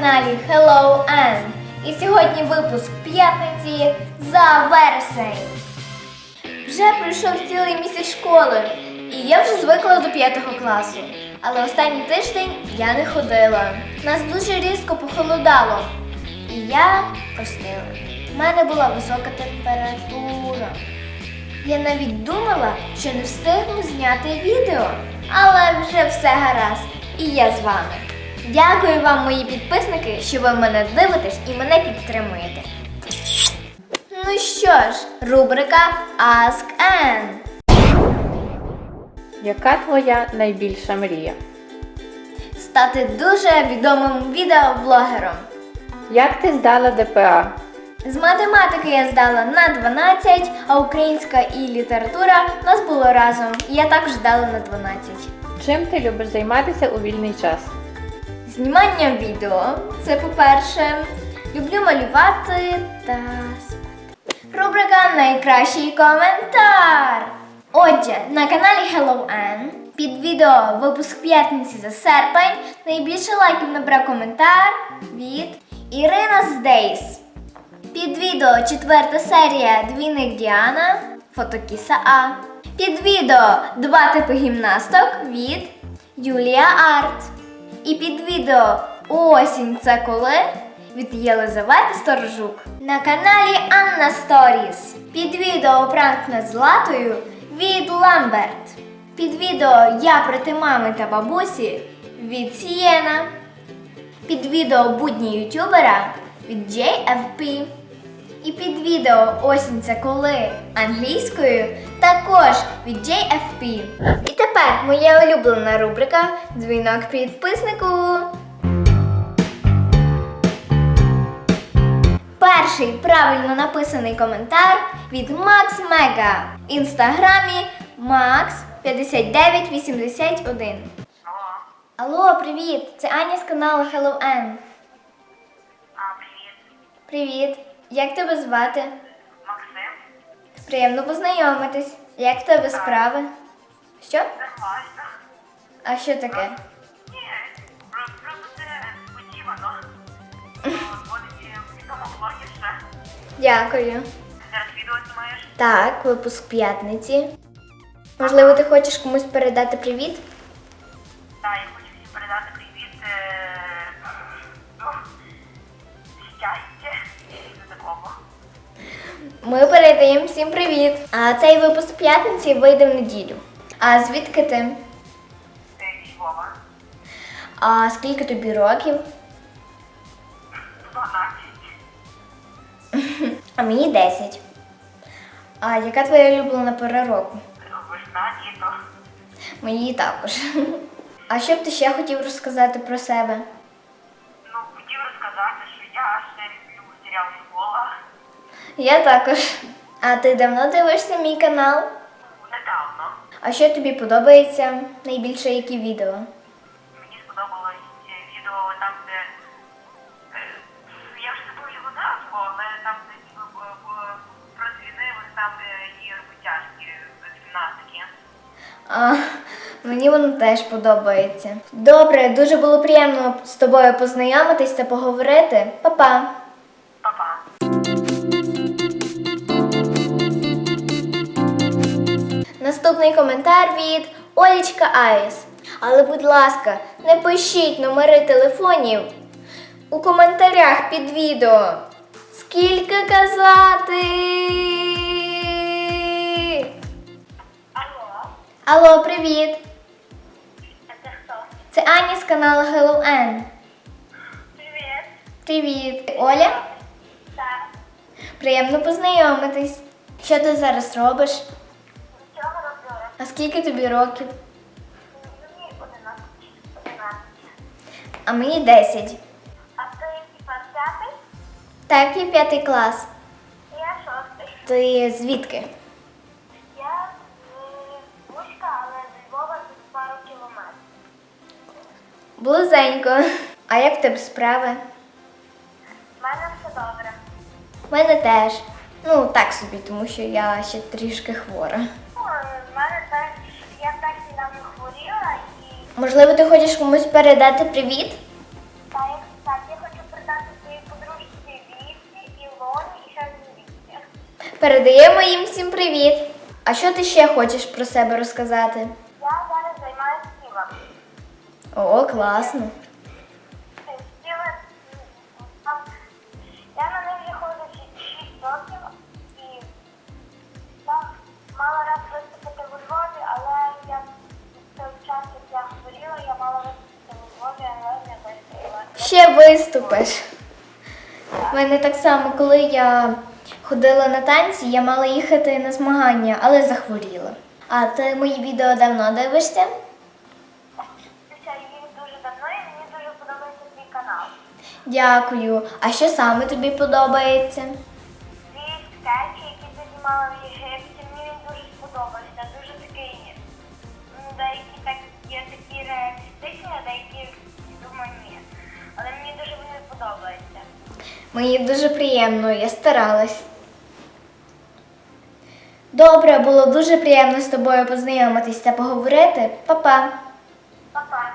каналі Hello Ann. І сьогодні випуск п'ятниці за вересень. Вже пройшов цілий місяць школи, і я вже звикла до п'ятого класу. Але останній тиждень я не ходила. Нас дуже різко похолодало. І я простила. У мене була висока температура. Я навіть думала, що не встигну зняти відео, але вже все гаразд, і я з вами. Дякую вам, мої підписники, що ви мене дивитесь і мене підтримуєте. Ну що ж, рубрика Ask Ann. Яка твоя найбільша мрія? Стати дуже відомим відеоблогером. Як ти здала ДПА? З математики я здала на 12, а українська і література у нас було разом. І я також здала на 12. Чим ти любиш займатися у вільний час? Знімання відео це по-перше. Люблю малювати та спати. Рубрика Найкращий коментар. Отже, на каналі Hello Ann під відео випуск п'ятниці за серпень найбільше лайків набрав коментар від Ірина Здейс. Під відео четверта серія Двійник Діана Фотокіса А. Під відео два типи гімнасток від Юлія Арт. І під відео Осінь це коли від Єлизавети Сторожук. На каналі Анна Сторіс. Під відео пранк над Златою від Ламберт. Під відео Я проти мами та бабусі від Сієна. Під відео будні ютубера від JFP. І під відео Осінь це коли англійською також від JFP. І тепер моя улюблена рубрика Дзвінок підписнику. Перший правильно написаний коментар від Макс Мега в інстаграмі Max5981. Алло, привіт! Це Аня з каналу Hello Ann. А, привіт, Привіт! Як тебе звати? Максим. Приємно познайомитись. Як в тебе справи? Що? Нормально. А що таке? Ні, просто це логіше. Дякую. Зараз відео знімаєш? Так, випуск п'ятниці. Можливо, ти хочеш комусь передати привіт? Ми передаємо всім привіт. А цей випуск п'ятниці вийде в неділю. А звідки ти? Львова. А скільки тобі років? 12. А мені 10. А яка твоя улюблена пора року? Весна, літо. Мої також. А що б ти ще хотів розказати про себе? Я також. А ти давно дивишся мій канал? Недавно. А що тобі подобається найбільше які відео? Мені сподобалось е, відео там, де е, я вже забув його назву, але там де про звінивих там де і роботяжки з гімнастики. А, мені воно теж подобається. Добре, дуже було приємно з тобою познайомитись та поговорити. Па-па. Наступний коментар від Олічка Айс. Але, будь ласка, не пишіть номери телефонів у коментарях під відео. Скільки казати? Алло, Алло, привіт! а це хто? Це Аня з каналу Hello Ann. Привіт. Привіт, Оля. Так. Приємно познайомитись. Що ти зараз робиш? А скільки тобі років? Мені 11. 11. А мені 10. А ти типа п'ятий? Так, я п'ятий клас. Я шостий. Ти звідки? Я з Луцька, але з Львова тут пару кілометрів. Близенько. А як в тебе справи? У мене все добре. У мене теж. Ну, так собі, тому що я ще трішки хвора в мене це я так недавно хворіла і. Можливо, ти хочеш комусь передати привіт? Так, так, я хочу передати своїй подружці Вісі, Ілоні і ще Віці. Передаємо їм всім привіт. А що ти ще хочеш про себе розказати? Я зараз займаюся співом. О, класно. Ще виступиш. У мене так само, коли я ходила на танці, я мала їхати на змагання, але захворіла. А ти мої відео давно дивишся? Я їх дуже давно і мені дуже подобається твій канал. Дякую. А що саме тобі подобається? Мені дуже приємно, я старалась. Добре, було дуже приємно з тобою познайомитись та поговорити. Па-па. Па-па.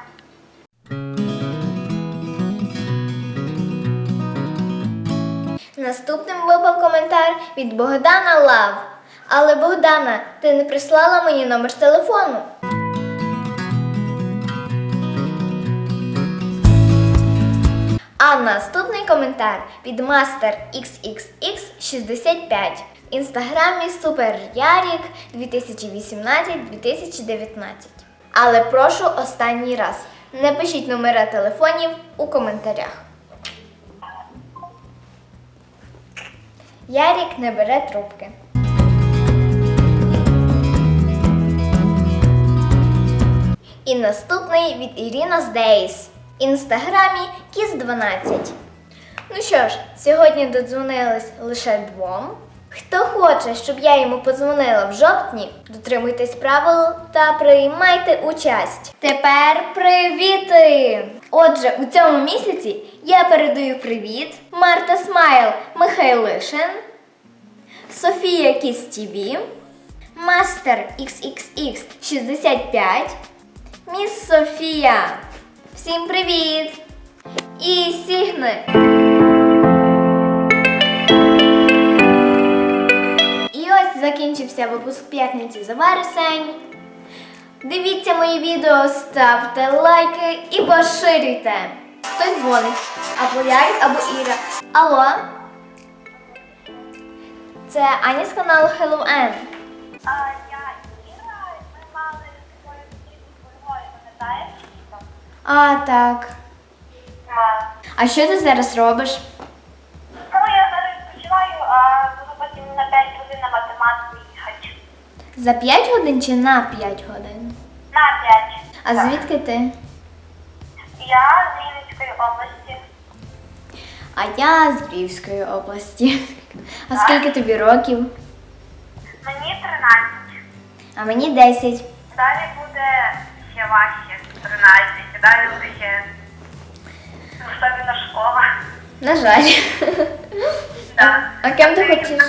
Наступним випав коментар від Богдана Лав. Але Богдана, ти не прислала мені номер телефону. А наступний коментар від Master XXX65 в інстаграмі Super Ярік 2018-2019. Але прошу останній раз. Не пишіть номера телефонів у коментарях. Ярік не бере трубки. І наступний від Ірина Здейс. Інстаграмі Кіс12. Ну що ж, сьогодні додзвонились лише двом. Хто хоче, щоб я йому подзвонила в жовтні, дотримуйтесь правил та приймайте участь. Тепер привіти! Отже, у цьому місяці я передаю привіт Марта Смайл Михайлишин, Софія Кіс ТВ, Мастер XXX 65, Міс Софія. Всім привіт! І Сігни. І ось закінчився випуск п'ятниці за вересень. Дивіться мої відео, ставте лайки і поширюйте. Хтось дзвонить. Або я, або Іра. Алло? Це Аня з каналу Hello N. А, так. А що ти зараз робиш? Тому я зараз відпочиваю, а буду потім на 5 годин на математику їхати. За 5 годин чи на 5 годин? На 5. А звідки ти? Я з Рівненської області. А я з Львівської області. А скільки тобі років? Мені 13. А мені 10. Далі буде ще важче 13. Далі буде ще особливо школа. На жаль. Так. А ким ти хочеш?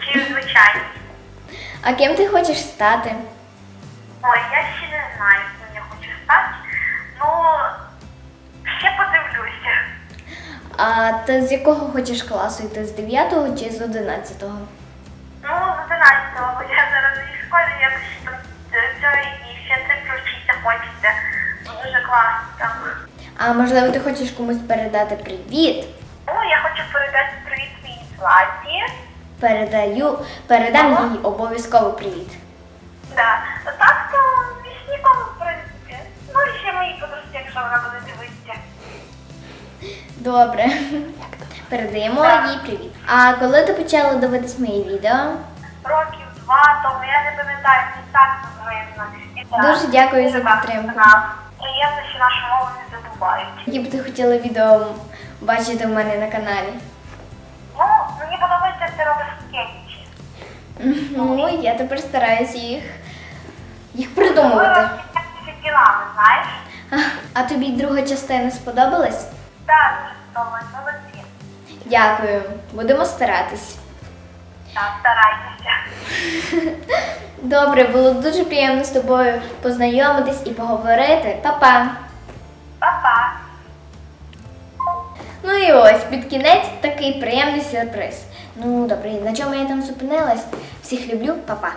Чи звичайні. А ким ти хочеш стати? Ой, я ще не знаю, ким я хочу стати. Ну, ще подивлюся. А ти з якого хочеш класу йти? З 9 чи з 11-го? Ну, з 11-го, бо я зараз в школі якось там е, це і ще цифру вчитися хочеться. Дуже класно там. А можливо, ти хочеш комусь передати привіт? Ну, я хочу передати привіт своїй Златі. Передаю, передам їй обов'язково привіт. Да. Так, то більш нікому, в принципі. Ну, і ще моїй подружці, якщо вона буде дивитися. Добре. Передаємо їй привіт. А коли ти почала дивитись мої відео? Років два тому, я не пам'ятаю, це так видно. І так, Дуже дякую за багато підтримку. Приємно, що нашу мову не забувають. Які б ти хотіла відео бачити в мене на каналі? Ну, мені подобається, ти робиш скетчі. Ну, я тепер стараюся їх, їх придумувати. ділами, знаєш? А, а тобі друга частина сподобалась? Так, дуже сподобалось, молодці. Дякую, будемо старатись. Так, старайтеся. Добре, було дуже приємно з тобою познайомитись і поговорити. Па-па! Па-па. Ну і ось під кінець такий приємний сюрприз. Ну, добре, на чому я там зупинилась? Всіх люблю, па-па.